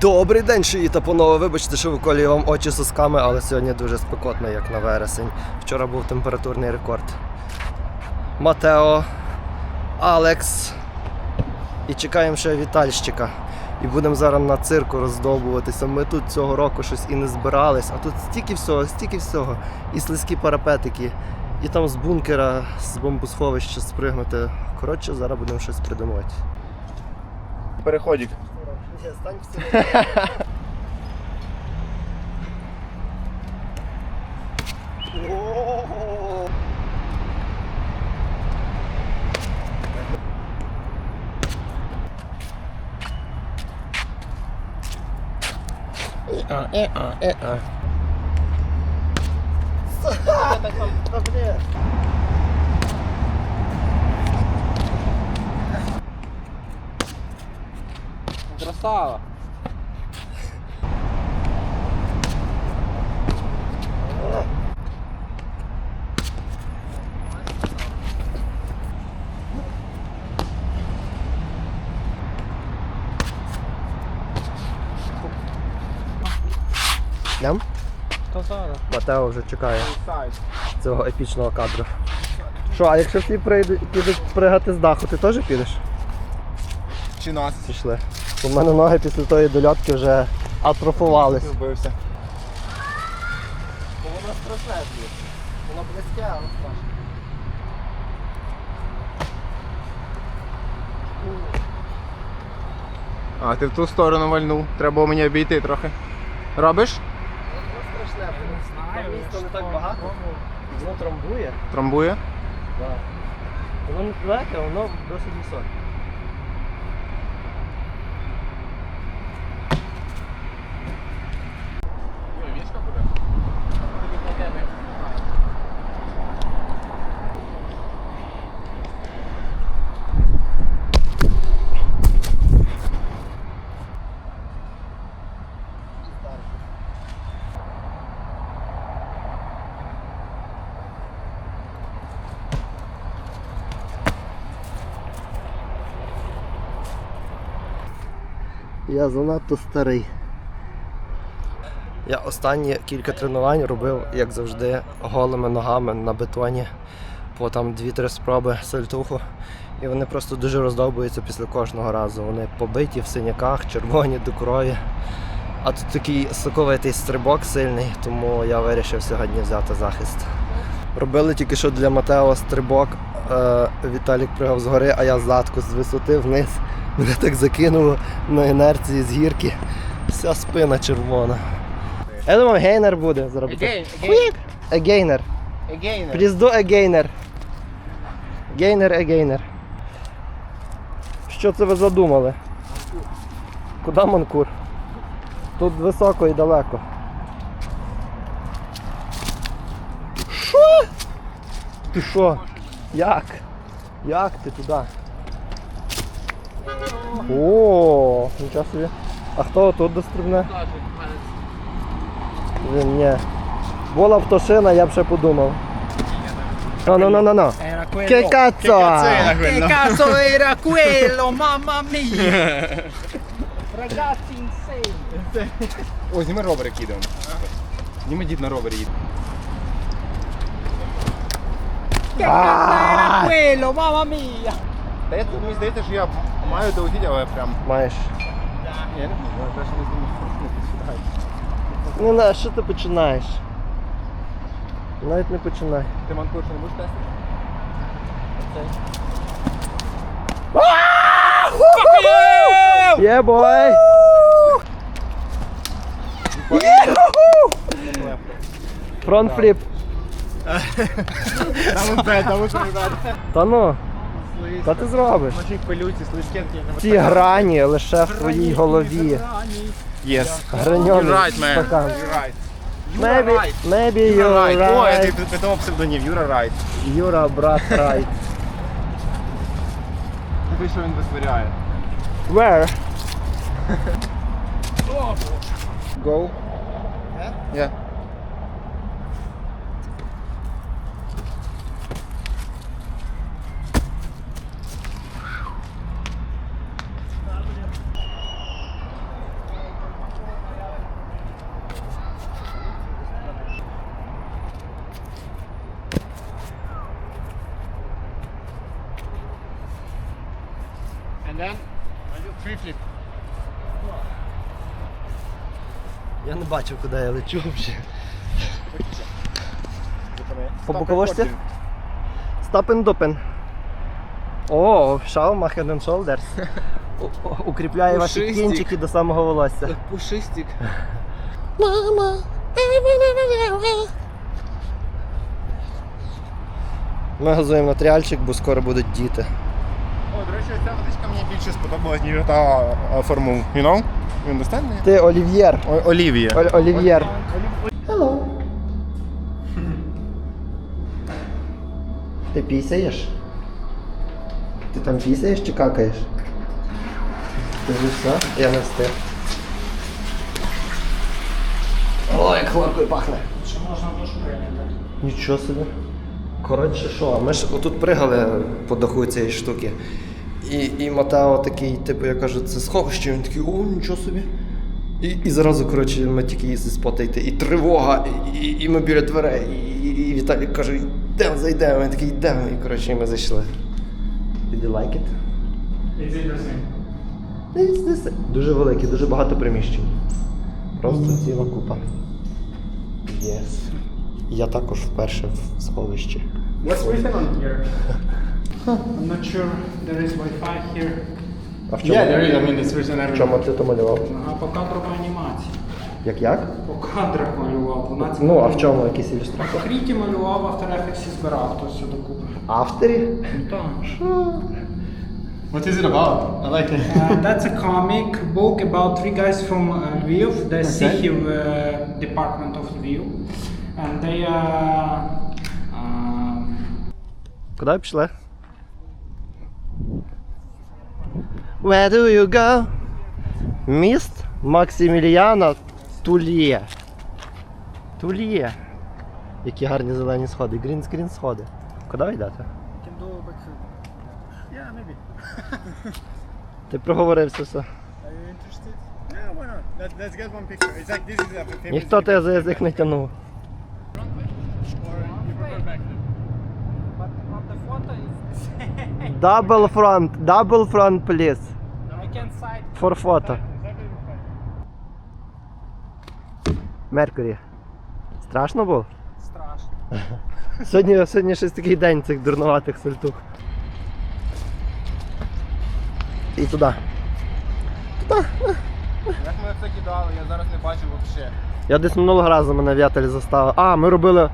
Добрий день, шиї та панове. Вибачте, що виколюю вам очі сосками, але сьогодні дуже спекотно, як на вересень. Вчора був температурний рекорд. Матео, Алекс. І чекаємо ще Вітальщика. І будемо зараз на цирку роздовбуватися. Ми тут цього року щось і не збирались, а тут стільки всього, стільки всього. І слизькі парапетики, і там з бункера, з бомбосховища спригнути. Коротше, зараз будемо щось придумувати. Переходик. Стань в Красава. Йдем? Та зараз. Матео вже чекає цього епічного кадру. Що, а якщо всі прийдуть, підуть пригати з даху, ти теж підеш? Чи нас? Пішли. У мене ноги після тої дольотки вже атрофувались. Вбився. Воно страшне, Воно близьке, але страшне. А, ти в ту сторону вальнув. Треба було мені обійти трохи. Робиш? Воно страшне, там місця не так багато. Воно трамбує. Трамбує? Так. Воно не далеке, воно досить високе. Я занадто старий. Я останні кілька тренувань робив, як завжди, голими ногами на бетоні по там 2-3 спроби сальтуху. І вони просто дуже роздовбуються після кожного разу. Вони побиті в синяках, червоні до крові. А тут такий соковитий стрибок сильний, тому я вирішив сьогодні взяти захист. Робили тільки що для Матео стрибок. Е, Віталік пригав з гори, а я задку з висоти вниз. Мене так закинуло на інерції з гірки. Вся спина червона. Я думав, гейнер буде зробити. Егейнер. again. Егейнер. Гейнер, егейнер. Що це ви задумали? Куди манкур? Тут високо і далеко. Що? Ти що? Як? Як ти туди? О, нічого собі. А хто тут дострибне? Він ні. Була б тошина, я б ще подумав. Ну, ну, ну, ну, ну. Era quello. Che cazzo? Che cazzo era quello, mamma mia! Ragazzi insane! О, зніми ровер, як їдемо. Зніми дід на ровері їде. Che cazzo era quello, mamma mia! Та я тут мені здається, що я маю долетіти, але прям. Маєш. Ні, я не знаю, краще не зніму. Ну на що ти починаєш? Навіть не починай. Ти манкур ще не будеш тестити? Є бой! Фронт фліп. Там усе, там усе, ребят. Та ну, та ти зробиш. Очень пилюці, слизькенькі. Ці грані лише в твоїй голові. Yes. Граньоний You're right, man. стакан. You're right. Maybe, right. maybe Юра you're Райт. О, я right. ти придумав псевдонім, Юра Райт. Юра, брат, right. Ви що він висваряє? Where? Go. Yeah. Фріфліп. Я не бачив, куди я лечу взагалі. По боковушці? Stop and open. О, шаум, head and shoulders. У- Укріпляє ваші Пушистик. кінчики до самого волосся. Пушистик. Ми газуємо на тріальчик, бо скоро будуть діти. До речі, ця водичка мені більше сподобалась, ніж та а, формул. You know? You understand? me? Ти Олів'єр. О- Олівія. Оль- Олів'єр. Hello. Ти пісяєш? Ти там пісяєш чи какаєш? Ти вже все? Я не встиг. О, як хлоркою пахне. Ще можна душу прийняти. Нічого собі. Коротше, що, ми ж отут пригали по даху цієї штуки. І, і Матео такий, типу, я кажу, це сховище, він такий, о, нічого собі. І, і зразу, коротше, ми тільки їсти спотайте, і тривога, і, і, і ми біля дверей, і, і, і Віталій каже, йдемо, зайдемо. Він такий, йдемо. І коротше, і ми зайшли. Did you like it? It's interesting. It's this- Дуже велике, дуже багато приміщень. Просто ціла купа. Yes. Я також вперше в сховищі. What's written on here? I'm not sure there is Wi-Fi here. А в чому, Yeah, there is. I mean, it's written в чому ти то малював? Ага, по кадрова анімація. Як як? По кадрах малював. 12 Ну, а в чому якісь По ілюстрації? Кріті малював, в After Effects збирав, то все докупи. Авторі? Ну так. What is it about? I like it. Uh, that's a comic book about three guys from uh, Lviv, the Sikhiv uh, department of Lviv, and they uh, uh, Куди пішли? Where do you go? Міст Максиміліана Туліє. Туліє. Які гарні зелені сходи. Грінскрін сходи. Куди ви йдете? Yeah, maybe. Ти проговорився все. Are you interested? Yeah, why not? Let, let's get one picture. It's like this is a famous Ніхто тебе за язик не is Double front, double front, please. For photo. Меркурі. Страшно було? Страшно. Сьогодні, сьогодні щось такий день цих дурнуватих сальтух. І туди. Як ми це кидали, я зараз не бачив взагалі. Я десь минулого разу мене в'ятель заставив. А, ми робили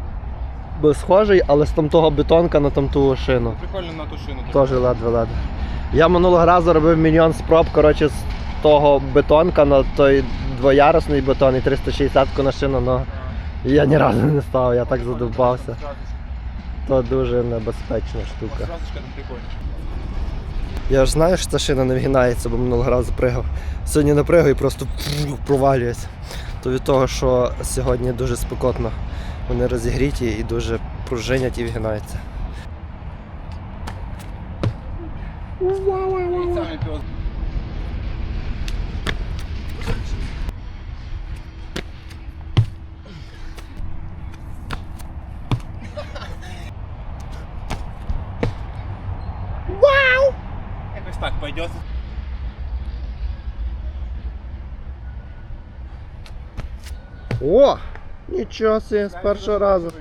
схожий, але з там того бетонка на там ту шину. Прикольно на ту шину. Теж ледве-ледве. Я минулого разу робив мільйон спроб, коротше, з того бетонка на той двоярусний бетон і 360 на шину, але я ні разу не став, я так задовбався. То дуже небезпечна штука. Я ж знаю, що ця шина не вгинається, бо минулого разу пригав. Сьогодні не пригаю і просто провалюється. То від того, що сьогодні дуже спекотно. Вони розігріті і дуже пружинять і вгинаються. Якось так пойдет. О! Нічого собі, з першого разу.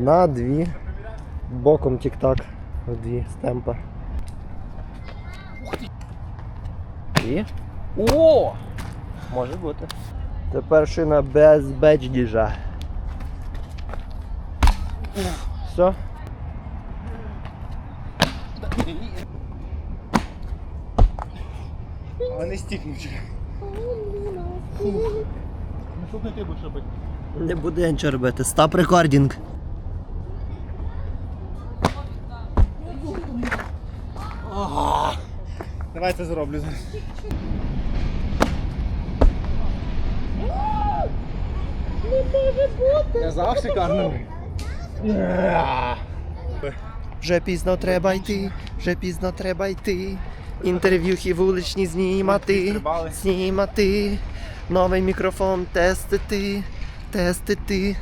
Одна, дві. Боком тік-так. Дві стемпа. І. О! Може бути. Тепер шина без бедждіжа. Все. Але не стікнуть. Наступний ти будеш робити. Не буде нічого робити. Стоп рекордінг. Давай це зроблю зараз. Казав шикарно. Вже пізно треба йти, вже пізно треба йти. Інтерв'юхи вуличні знімати, знімати. Новий мікрофон тестити, тестити.